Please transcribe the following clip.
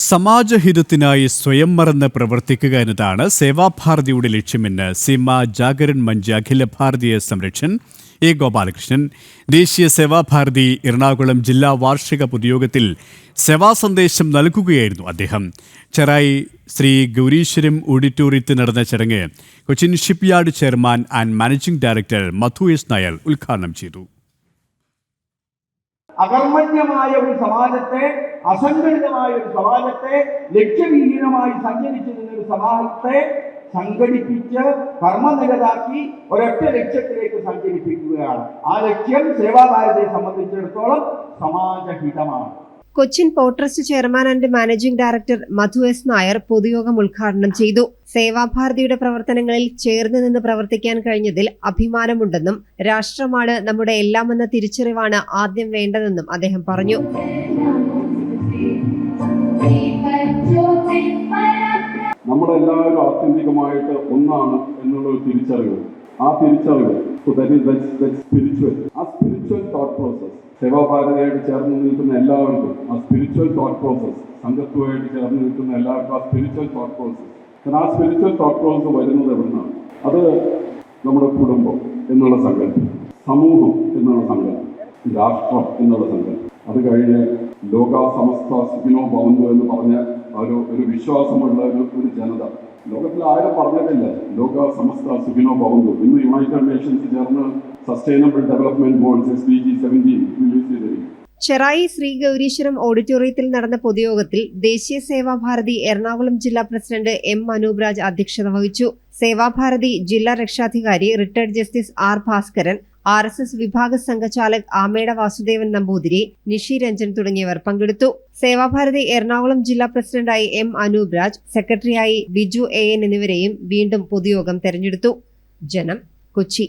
സമാജഹിതത്തിനായി സ്വയം മറന്ന് പ്രവർത്തിക്കുക എന്നതാണ് സേവാഭാരതിയുടെ ലക്ഷ്യമെന്ന് Seema Jagaran Munch Akhila Bharatiya സംരക്ഷൺ A Gopalakrishnan. ദേശീയ സേവാഭാരതി എറണാകുളം ജില്ലാ വാർഷിക പൊതുയോഗത്തിൽ സേവാ സന്ദേശം നൽകുകയായിരുന്നു അദ്ദേഹം. ചെറായി ശ്രീ ഗൗരീശ്വരം ഓഡിറ്റോറിയത്തിൽ നടന്ന ചടങ്ങ് Cochin shipyard chairman and managing director Madhu S Nair ഉദ്ഘാടനം ചെയ്തു. അകർമ്മണ്യമായ ഒരു സമാജത്തെ അസംഘടിതമായ ഒരു സമാജത്തെ ലക്ഷ്യവിഹീനമായി സഞ്ചരിച്ചു നിന്ന ഒരു സമാജത്തെ സംഘടിപ്പിച്ച് കർമ്മനിരതാക്കി ഒരൊറ്റ ലക്ഷ്യത്തിലേക്ക് സഞ്ചരിപ്പിക്കുകയാണ്. ആ ലക്ഷ്യം സേവാഭാരതിയെ സംബന്ധിച്ചിടത്തോളം സമാജഹിതമാണ്. Cochin port trust chairman and managing director Madhu S Nair പൊതുയോഗം ഉദ്ഘാടനം ചെയ്തു. സേവാഭാരതിയുടെ പ്രവർത്തനങ്ങളിൽ ചേർന്ന് നിന്ന് പ്രവർത്തിക്കാൻ കഴിഞ്ഞതിൽ അഭിമാനമുണ്ടെന്നും രാഷ്ട്രമാണ് നമ്മുടെ എല്ലാമെന്ന തിരിച്ചറിവാണ് ആദ്യം വേണ്ടതെന്നും അദ്ദേഹം പറഞ്ഞു. നമ്മളെല്ലാവരും ആത്യന്തികമായിട്ട് ഒന്നാണ് എന്നുള്ള ഒരു തിരിച്ചറിവ്. ആ തിരിച്ചറിവ് സ്പിരിച്വൽ ആ സ്പിരിച്വൽ തോട്ട് പ്രോസസ് സേവാഭാരതിയായിട്ട് ചേർന്ന് നിൽക്കുന്ന എല്ലാവർക്കും ആ സ്പിരിച്വൽ തോട്ട് പ്രോസസ് സംഘത്വമായിട്ട് ചേർന്ന് നിൽക്കുന്ന എല്ലാവർക്കും ആ സ്പിരിച്വൽ തോട്ട് പ്രോസസ് കാരണം ആ സ്പിരിച്വൽ തോട്ട് പ്രോസസ് വരുന്നത് എവിടുന്നാണ്? അത് നമ്മുടെ കുടുംബം എന്നുള്ള സങ്കല്പം സമൂഹം എന്നുള്ള സങ്കല്പം രാഷ്ട്രം എന്നുള്ള സങ്കല്പം. അത് കഴിഞ്ഞ് ലോക സമസ്ത സുഖിനോ ഭവന്തു എന്ന് പറഞ്ഞ ഒരു ഒരു വിശ്വാസമുള്ള ഒരു ഒരു ജനത. ലോകത്തിൽ ആരും പറഞ്ഞിട്ടില്ല ലോക സമസ്ത സുഖിനോ ഭവന്തു. ഇന്ന് യുണൈറ്റഡ് നേഷൻസ് ചേർന്ന് sustainable development goals S P G seventeen release ചെയ്തിരിക്കും ഓഡിറ്റോറിയത്തിൽ നടന്ന പൊതുയോഗത്തിൽ ദേശീയ സേവാഭാരതി എറണാകുളം ജില്ലാ പ്രസിഡന്റ് എം അനൂപ് രാജ് അധ്യക്ഷത വഹിച്ചു. സേവാഭാരതി ജില്ലാ രക്ഷാധികാരി retired justice R Bhaskaran R S S വിഭാഗ സംഘചാലക് ആമേട വാസുദേവൻ നമ്പൂതിരി നിഷി രഞ്ജൻ തുടങ്ങിയവർ പങ്കെടുത്തു. സേവാഭാരതി എറണാകുളം ജില്ലാ പ്രസിഡന്റായി എം അനൂപ് രാജ് സെക്രട്ടറിയായി ബിജു എ എൻ എന്നിവരെയും വീണ്ടും പൊതുയോഗം തെരഞ്ഞെടുത്തു. ജനം കൊച്ചി.